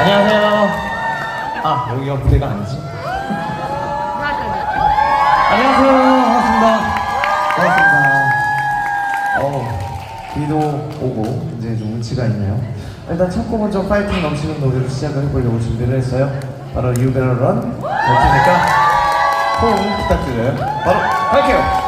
안녕하세요. 아 여기가 무대가 아니지? 안녕하세요. 반갑습니다. 반갑습니다. 어 비도 오고 이제 좀 운치가 있네요. 일단 첫 곡은 좀 파이팅 넘치는 노래로 시작을 해보려고 준비를 했어요. 바로 You Better Run. 이렇게니까? 호응 부탁드려요. 바로 갈게요.